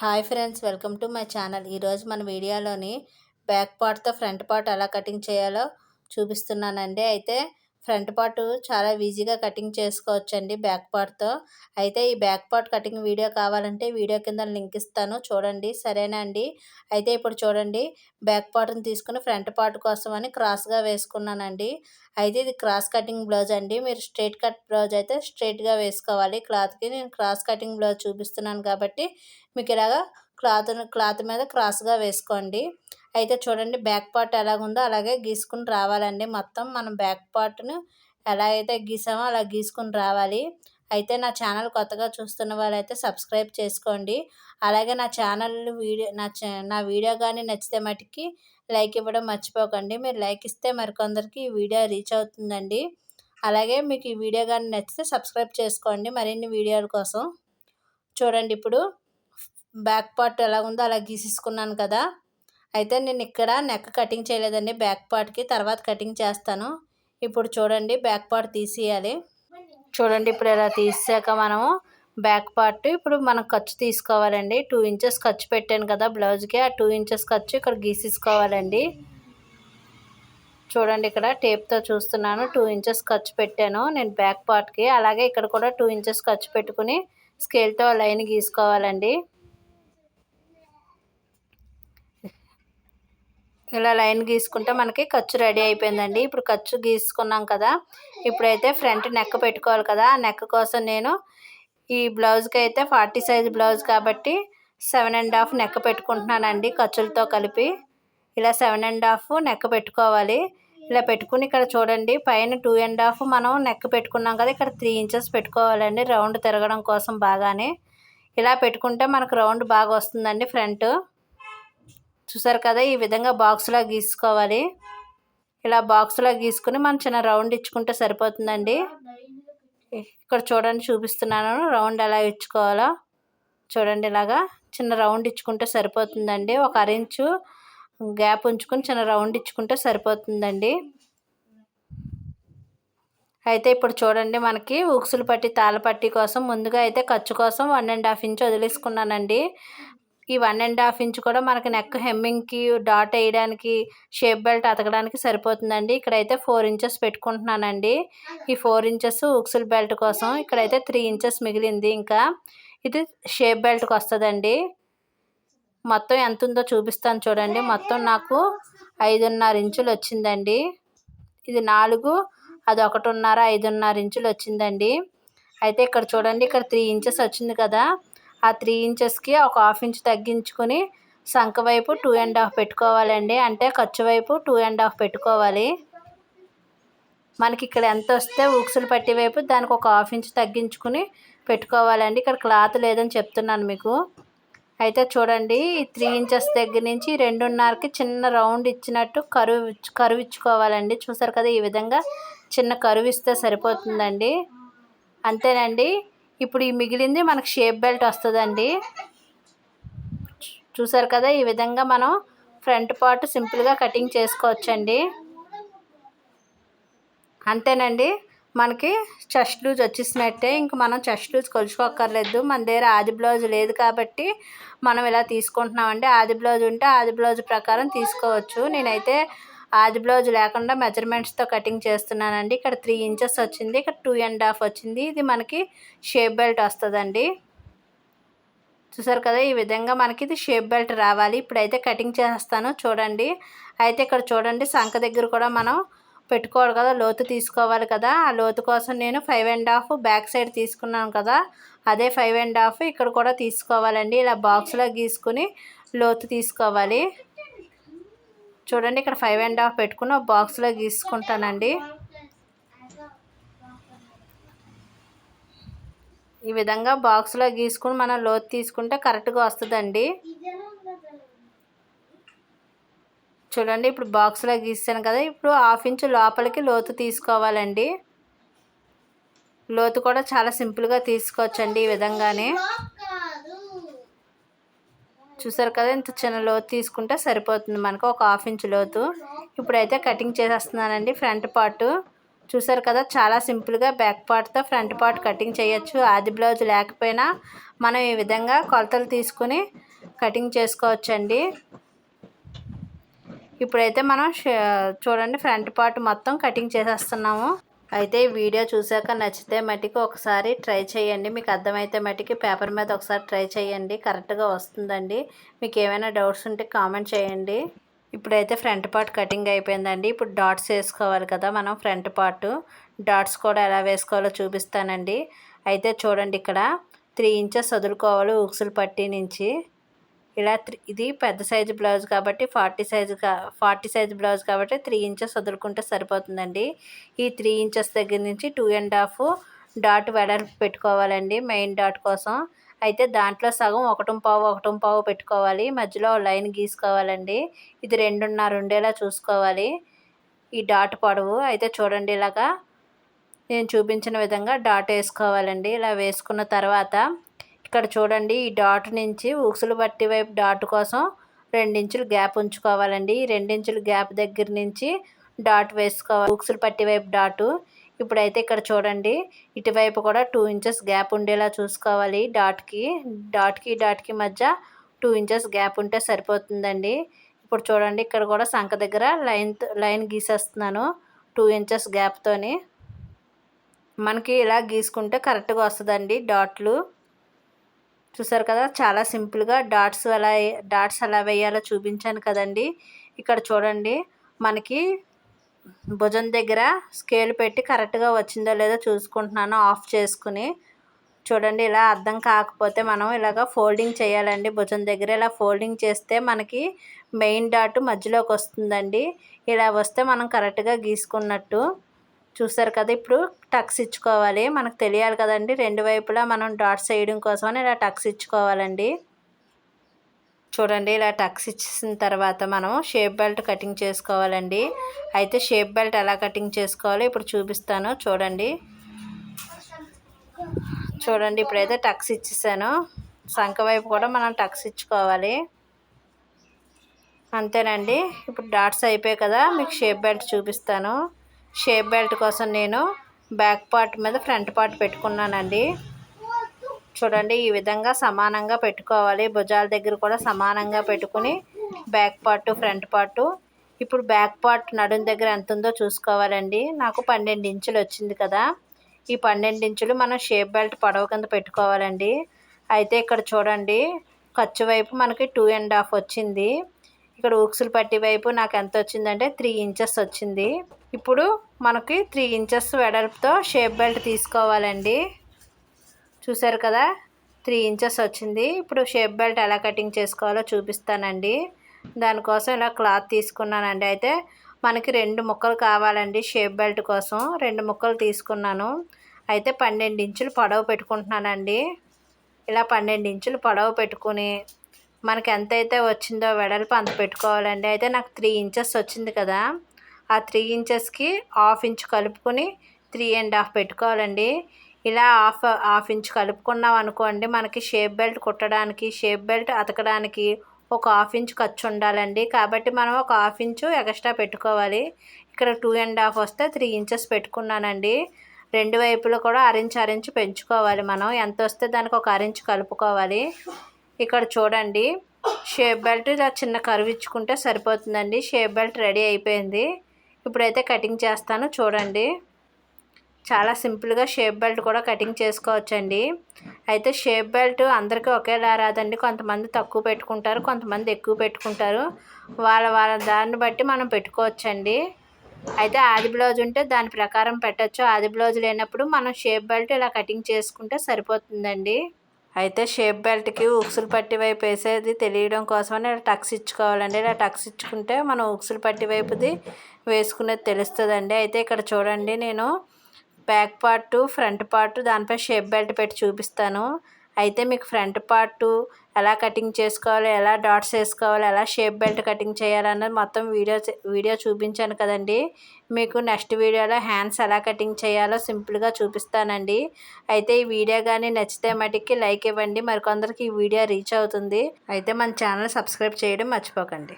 Hi friends welcome to my channel. ఈరోజు మన వీడియోలోని బ్యాక్ పార్ట్తో ఫ్రంట్ పార్ట్ ఎలా కటింగ్ చేయాలో చూపిస్తున్నానండి. అయితే ఫ్రంట్ పార్ట్ చాలా ఈజీగా కటింగ్ చేసుకోవచ్చండి బ్యాక్ పార్ట్తో. అయితే ఈ బ్యాక్ పార్ట్ కటింగ్ వీడియో కావాలంటే వీడియో కింద లింక్ ఇస్తాను చూడండి. సరేనా అండి? అయితే ఇప్పుడు చూడండి బ్యాక్ పార్ట్ని తీసుకుని ఫ్రంట్ పార్ట్ కోసం అని క్రాస్గా వేసుకున్నానండి. అయితే ఇది క్రాస్ కటింగ్ బ్లౌజ్ అండి. మీరు స్ట్రైట్ కట్ బ్లౌజ్ అయితే స్ట్రైట్గా వేసుకోవాలి. క్లాత్కి నేను క్రాస్ కటింగ్ బ్లౌజ్ చూపిస్తున్నాను కాబట్టి మీకు ఇలాగా క్లాత్ క్లాత్ మీద క్రాస్గా వేసుకోండి. అయితే చూడండి బ్యాక్ పార్ట్ ఎలాగుందో అలాగే గీసుకుని రావాలండి. మొత్తం మనం బ్యాక్ పార్ట్ను ఎలా అయితే గీసామో అలా గీసుకుని రావాలి. అయితే నా ఛానల్ కొత్తగా చూస్తున్న వాళ్ళైతే సబ్స్క్రైబ్ చేసుకోండి. అలాగే నా ఛానల్ వీడియో నా నా వీడియో కానీ నచ్చితే మటుకి లైక్ ఇవ్వడం మర్చిపోకండి. మీరు లైక్ ఇస్తే మరికొందరికి ఈ వీడియో రీచ్ అవుతుందండి. అలాగే మీకు ఈ వీడియో కానీ నచ్చితే సబ్స్క్రైబ్ చేసుకోండి. మరిన్ని వీడియోల కోసం చూడండి ఇప్పుడు బ్యాక్ పార్ట్ ఎలా ఉందో అలా గీసేసుకున్నాను కదా. అయితే నేను ఇక్కడ నెక్ కటింగ్ చేయలేదండి. బ్యాక్ పార్ట్కి తర్వాత కటింగ్ చేస్తాను. ఇప్పుడు చూడండి బ్యాక్ పార్ట్ తీసేయాలి. చూడండి ఇప్పుడు ఇలా తీసాక మనము బ్యాక్ పార్ట్ ఇప్పుడు మనం ఖర్చు తీసుకోవాలండి. టూ ఇంచెస్ ఖర్చు పెట్టాను కదా బ్లౌజ్కి. ఆ టూ ఇంచెస్ ఖర్చు ఇక్కడ గీసేసుకోవాలండి. చూడండి ఇక్కడ టేప్తో చూస్తున్నాను. టూ ఇంచెస్ ఖర్చు పెట్టాను నేను బ్యాక్ పార్ట్కి. అలాగే ఇక్కడ కూడా టూ ఇంచెస్ ఖర్చు పెట్టుకుని స్కేల్తో లైన్ గీసుకోవాలండి. ఇలా లైన్ గీసుకుంటే మనకి ఖర్చు రెడీ అయిపోయిందండి. ఇప్పుడు ఖర్చు గీసుకున్నాం కదా ఇప్పుడైతే ఫ్రంట్ నెక్ పెట్టుకోవాలి కదా. ఆ నెక్ కోసం నేను ఈ బ్లౌజ్కి అయితే ఫార్టీ సైజ్ బ్లౌజ్ కాబట్టి సెవెన్ అండ్ హాఫ్ నెక్ పెట్టుకుంటున్నానండి ఖర్చులతో కలిపి. ఇలా సెవెన్ అండ్ హాఫ్ నెక్ పెట్టుకోవాలి. ఇలా పెట్టుకుని ఇక్కడ చూడండి పైన టూ అండ్ హాఫ్ మనం నెక్ పెట్టుకున్నాం కదా ఇక్కడ త్రీ ఇంచెస్ పెట్టుకోవాలండి రౌండ్ తిరగడం కోసం బాగానే. ఇలా పెట్టుకుంటే మనకు రౌండ్ బాగా వస్తుందండి ఫ్రంట్. చూసారు కదా ఈ విధంగా బాక్స్లా గీసుకోవాలి. ఇలా బాక్స్లా గీసుకుని మనం చిన్న రౌండ్ ఇచ్చుకుంటే సరిపోతుందండి. ఇక్కడ చూడండి చూపిస్తున్నాను. రౌండ్ ఎలా ఇచ్చుకోవాలో. చూడండి ఇలాగా చిన్న రౌండ్ ఇచ్చుకుంటే సరిపోతుందండి. ఒక అరించు గ్యాప్ ఉంచుకుని చిన్న రౌండ్ ఇచ్చుకుంటే సరిపోతుందండి. అయితే ఇప్పుడు చూడండి మనకి ఉక్సులు పట్టి తాళపట్టి కోసం ముందుగా అయితే ఖర్చు కోసం వన్ అండ్ హాఫ్ ఇంచ్ వదిలేసుకున్నానండి. ఈ వన్ అండ్ హాఫ్ ఇంచ్ కూడా మనకి నెక్ హెమ్మింగ్కి డాట్ వేయడానికి షేప్ బెల్ట్ అతకడానికి సరిపోతుందండి. ఇక్కడైతే ఫోర్ ఇంచెస్ పెట్టుకుంటున్నానండి. ఈ ఫోర్ ఇంచెస్ ఉక్సుల్ బెల్ట్ కోసం ఇక్కడైతే త్రీ ఇంచెస్ మిగిలింది ఇంకా. ఇది షేప్ బెల్ట్కి వస్తుందండి. మొత్తం ఎంత ఉందో చూపిస్తాను చూడండి. మొత్తం నాకు ఐదున్నర ఇంచులు వచ్చిందండి. ఇది నాలుగు అది ఒకటిన్నర ఐదున్నర ఇంచులు వచ్చిందండి. అయితే ఇక్కడ చూడండి ఇక్కడ త్రీ ఇంచెస్ వచ్చింది కదా. ఆ త్రీ ఇంచెస్కి ఒక హాఫ్ ఇంచ్ తగ్గించుకొని సంఖ వైపు టూ అండ్ హాఫ్ పెట్టుకోవాలండి. అంటే ఖర్చు వైపు టూ అండ్ హాఫ్ పెట్టుకోవాలి. మనకి ఇక్కడ ఎంత వస్తే ఊక్సులు పట్టి వైపు దానికి ఒక హాఫ్ ఇంచ్ తగ్గించుకుని పెట్టుకోవాలండి. ఇక్కడ క్లాత్ లేదని చెప్తున్నాను మీకు. అయితే చూడండి త్రీ ఇంచెస్ దగ్గర నుంచి రెండున్నరకి చిన్న రౌండ్ ఇచ్చినట్టు కరువు కరువు ఇచ్చుకోవాలండి. చూసారు కదా ఈ విధంగా చిన్న కరువు ఇస్తే సరిపోతుందండి. అంతేనండి. ఇప్పుడు ఈ మిగిలింది మనకు షేప్ బెల్ట్ వస్తుందండి. చూసారు కదా ఈ విధంగా మనం ఫ్రంట్ పార్ట్ సింపుల్గా కటింగ్ చేసుకోవచ్చండి. అంతేనండి మనకి చెస్ట్ లూజ్ వచ్చేసినట్టే ఇంక మనం చెస్ట్ లూజ్ కొలుచుకోక్కర్లేదు. మన దగ్గర ఆది బ్లౌజ్ లేదు కాబట్టి మనం ఇలా తీసుకుంటున్నామండి. ఆది బ్లౌజ్ ఉంటే ఆది బ్లౌజ్ ప్రకారం తీసుకోవచ్చు. నేనైతే ఆది బ్లౌజ్ లేకుండా మెజర్మెంట్స్తో కటింగ్ చేస్తున్నానండి. ఇక్కడ త్రీ ఇంచెస్ వచ్చింది ఇక్కడ టూ అండ్ హాఫ్ వచ్చింది. ఇది మనకి షేప్ బెల్ట్ వస్తుందండి. చూసారు కదా ఈ విధంగా మనకి ఇది షేప్ బెల్ట్ రావాలి. ఇప్పుడైతే కటింగ్ చేస్తాను చూడండి. అయితే ఇక్కడ చూడండి సంఖ దగ్గర కూడా మనం పెట్టుకోవాలి కదా లోతు తీసుకోవాలి కదా. ఆ లోతు కోసం నేను five and half back side తీసుకున్నాను కదా. అదే ఫైవ్ అండ్ హాఫ్ ఇక్కడ కూడా తీసుకోవాలండి. ఇలా బాక్స్లో గీసుకుని లోతు తీసుకోవాలి. చూడండి ఇక్కడ ఫైవ్ అండ్ హాఫ్ పెట్టుకుని ఒక బాక్స్లో గీసుకుంటానండి. ఈ విధంగా బాక్స్లో గీసుకుని మనం లోతు తీసుకుంటే కరెక్ట్గా వస్తుందండి. చూడండి ఇప్పుడు బాక్స్లో గీసాను కదా ఇప్పుడు హాఫ్ ఇంచ్ లోపలికి లోతు తీసుకోవాలండి. లోతు కూడా చాలా సింపుల్గా తీసుకోవచ్చండి ఈ విధంగానే. చూసారు కదా ఇంత చిన్న లోతు తీసుకుంటే సరిపోతుంది మనకు ఒక హాఫ్ ఇంచ్ లోతు. ఇప్పుడైతే కటింగ్ చేసేస్తున్నానండి ఫ్రంట్ పార్ట్. చూసారు కదా చాలా సింపుల్గా బ్యాక్ పార్ట్తో ఫ్రంట్ పార్ట్ కటింగ్ చేయొచ్చు. ఆది బ్లౌజ్ లేకపోయినా మనం ఈ విధంగా కొలతలు తీసుకుని కటింగ్ చేసుకోవచ్చండి. ఇప్పుడైతే మనం చూడండి ఫ్రంట్ పార్ట్ మొత్తం కటింగ్ చేసేస్తున్నాము. అయితే ఈ వీడియో చూసాక నచ్చితే మటుకు ఒకసారి ట్రై చేయండి. మీకు అర్థమైతే మటుకి పేపర్ మీద ఒకసారి ట్రై చేయండి. కరెక్ట్గా వస్తుందండి. మీకు ఏమైనా డౌట్స్ ఉంటే కామెంట్ చేయండి. ఇప్పుడైతే ఫ్రంట్ పార్ట్ కటింగ్ అయిపోయిందండి. ఇప్పుడు డాట్స్ వేసుకోవాలి కదా మనం ఫ్రంట్ పార్ట్. డాట్స్ కూడా ఎలా వేసుకోవాలో చూపిస్తానండి. అయితే చూడండి ఇక్కడ త్రీ ఇంచెస్ వదులుకోవాలి ఉక్సులు పట్టి నుంచి. ఇలా ఇది పెద్ద సైజు బ్లౌజ్ కాబట్టి forty size forty size blouse కాబట్టి త్రీ ఇంచెస్ వదులుకుంటే సరిపోతుందండి. ఈ త్రీ ఇంచెస్ దగ్గర నుంచి టూ అండ్ హాఫ్ డాట్ వెడల్పు పెట్టుకోవాలండి మెయిన్ డాట్ కోసం. అయితే దాంట్లో సగం ఒకటం పావు ఒకటం పావు పెట్టుకోవాలి. మధ్యలో లైన్ గీసుకోవాలండి. ఇది రెండున్నర ఉండేలా చూసుకోవాలి. ఈ డాట్ పొడవు అయితే చూడండి ఇలాగా. నేను చూపించిన విధంగా డాట్ వేసుకోవాలండి. ఇలా వేసుకున్న తర్వాత ఇక్కడ చూడండి ఈ డాట్ నుంచి ఉక్సులు పట్టి వైపు డాట్ కోసం రెండించులు గ్యాప్ ఉంచుకోవాలండి. రెండించులు గ్యాప్ దగ్గర నుంచి డాట్ వేసుకోవాలి. ఉక్సులు పట్టి వైపు డాటు. ఇప్పుడైతే ఇక్కడ చూడండి ఇటువైపు కూడా టూ ఇంచెస్ గ్యాప్ ఉండేలా చూసుకోవాలి. డాట్కి డాట్కి డాట్కి మధ్య టూ ఇంచెస్ గ్యాప్ ఉంటే సరిపోతుందండి. ఇప్పుడు చూడండి ఇక్కడ కూడా సంఖ దగ్గర లైన్ లైన్ గీసేస్తున్నాను టూ ఇంచెస్ గ్యాప్తోని మనకి ఇలా గీసుకుంటే కరెక్ట్గా వస్తుందండి డాట్లు. చూసారు కదా చాలా సింపుల్గా డాట్స్ ఎలా డాట్స్ ఎలా వేయాలో చూపించాను కదండి. ఇక్కడ చూడండి మనకి భుజం దగ్గర స్కేల్ పెట్టి కరెక్ట్గా వచ్చిందో లేదో చూసుకుంటున్నాను ఆఫ్ చేసుకుని. చూడండి ఇలా అర్థం కాకపోతే మనం ఇలాగ ఫోల్డింగ్ చేయాలండి. భుజం దగ్గర ఇలా ఫోల్డింగ్ చేస్తే మనకి మెయిన్ డాట్ మధ్యలోకి వస్తుందండి. ఇలా వస్తే మనం కరెక్ట్గా గీసుకున్నట్టు. చూస్తారు కదా ఇప్పుడు టక్స్ ఇచ్చుకోవాలి. మనకు తెలియాలి కదండి రెండు వైపులా మనం డాట్స్ వేయడం కోసమని ఇలా టక్స్ ఇచ్చుకోవాలండి. చూడండి ఇలా టక్స్ ఇచ్చిన తర్వాత మనం షేప్ బెల్ట్ కటింగ్ చేసుకోవాలండి. అయితే షేప్ బెల్ట్ ఎలా కటింగ్ చేసుకోవాలో ఇప్పుడు చూపిస్తాను చూడండి. చూడండి ఇప్పుడైతే టక్స్ ఇచ్చేసాను. సంఖ వైపు కూడా మనం టక్స్ ఇచ్చుకోవాలి. అంతేనండి ఇప్పుడు డాట్స్ అయిపోయాయి కదా మీకు షేప్ బెల్ట్ చూపిస్తాను. షేప్ బెల్ట్ కోసం నేను బ్యాక్ పార్ట్ మీద ఫ్రంట్ పార్ట్ పెట్టుకున్నానండి. చూడండి ఈ విధంగా సమానంగా పెట్టుకోవాలి. భుజాల దగ్గర కూడా సమానంగా పెట్టుకుని బ్యాక్ పార్ట్ ఫ్రంట్ పార్ట్. ఇప్పుడు బ్యాక్ పార్ట్ నడుం దగ్గర ఎంత ఉందో చూసుకోవాలండి. నాకు పన్నెండు ఇంచులు వచ్చింది కదా. ఈ పన్నెండు ఇంచులు మనం షేప్ బెల్ట్ పడవ కింద పెట్టుకోవాలండి. అయితే ఇక్కడ చూడండి ఖర్చు వైపు మనకి టూ అండ్ హాఫ్ వచ్చింది. ఇక్కడ ఊక్సులు పట్టి వైపు నాకు ఎంత వచ్చిందంటే త్రీ ఇంచెస్ వచ్చింది. ఇప్పుడు మనకి త్రీ ఇంచెస్ వెడల్పుతో షేప్ బెల్ట్ తీసుకోవాలండి. చూసారు కదా? త్రీ ఇంచెస్ వచ్చింది. ఇప్పుడు షేప్ బెల్ట్ ఎలా కటింగ్ చేసుకోవాలో చూపిస్తానండి. దానికోసం ఇలా క్లాత్ తీసుకున్నానండి. అయితే మనకి రెండు ముక్కలు కావాలండి షేప్ బెల్ట్ కోసం. రెండు ముక్కలు తీసుకున్నాను. అయితే పన్నెండు ఇంచులు పొడవు పెట్టుకుంటున్నానండి. ఇలా పన్నెండు ఇంచులు పొడవు పెట్టుకుని మనకి ఎంతైతే వచ్చిందో వెడల్పు అంత పెట్టుకోవాలండి. అయితే నాకు త్రీ ఇంచెస్ వచ్చింది కదా. ఆ త్రీ ఇంచెస్కి హాఫ్ ఇంచ్ కలుపుకొని త్రీ అండ్ హాఫ్ పెట్టుకోవాలండి. ఇలా హాఫ్ హాఫ్ ఇంచ్ కలుపుకున్నాం అనుకోండి మనకి షేప్ బెల్ట్ కుట్టడానికి షేప్ బెల్ట్ అతకడానికి ఒక హాఫ్ ఇంచ్ ఖర్చు ఉండాలండి. కాబట్టి మనం ఒక హాఫ్ ఇంచు ఎక్స్ట్రా పెట్టుకోవాలి. ఇక్కడ టూ అండ్ హాఫ్ వస్తే త్రీ ఇంచెస్ పెట్టుకున్నానండి. రెండు వైపులు కూడా అరించి అరించి పెంచుకోవాలి మనం. ఎంత వస్తే దానికి ఒక అరించి కలుపుకోవాలి. ఇక్కడ చూడండి షేప్ బెల్ట్ ఇలా చిన్న కరువు ఇచ్చుకుంటే సరిపోతుందండి. షేప్ బెల్ట్ రెడీ అయిపోయింది. ఇప్పుడైతే కటింగ్ చేస్తాను చూడండి. చాలా సింపుల్గా షేప్ బెల్ట్ కూడా కటింగ్ చేసుకోవచ్చండి. అయితే షేప్ బెల్ట్ అందరికీ ఒకేలా రాదండి. కొంతమంది తక్కువ పెట్టుకుంటారు కొంతమంది ఎక్కువ పెట్టుకుంటారు. వాళ్ళ వాళ్ళ దాన్ని బట్టి మనం పెట్టుకోవచ్చండి. అయితే ఆది బ్లౌజ్ ఉంటే దాని ప్రకారం పెట్టచ్చు. ఆది బ్లౌజ్ లేనప్పుడు మనం షేప్ బెల్ట్ ఇలా కటింగ్ చేసుకుంటే సరిపోతుందండి. అయితే షేప్ బెల్ట్కి ఉక్సులు పట్టి వైపు వేసేది తెలియడం కోసమని ఇలా టక్స్ ఇచ్చుకోవాలండి. ఇలా టక్స్ ఇచ్చుకుంటే మనం ఉక్సులు పట్టి వైపుది వేసుకునేది తెలుస్తుందండి. అయితే ఇక్కడ చూడండి నేను బ్యాక్ పార్ట్ ఫ్రంట్ పార్ట్ దానిపై షేప్ బెల్ట్ పెట్టి చూపిస్తాను. అయితే మీకు ఫ్రంట్ పార్ట్ ఎలా కటింగ్ చేసుకోవాలి ఎలా డాట్స్ వేసుకోవాలి ఎలా షేప్ బెల్ట్ కటింగ్ చేయాలన్నది మొత్తం వీడియో వీడియో చూపించాను కదండి. మీకు నెక్స్ట్ వీడియోలో హ్యాండ్స్ ఎలా కటింగ్ చేయాలో సింపుల్గా చూపిస్తానండి. అయితే ఈ వీడియో కానీ నచ్చితే మటుకి లైక్ ఇవ్వండి. మరికొందరికి ఈ వీడియో రీచ్ అవుతుంది. అయితే మన ఛానల్ సబ్స్క్రైబ్ చేయడం మర్చిపోకండి.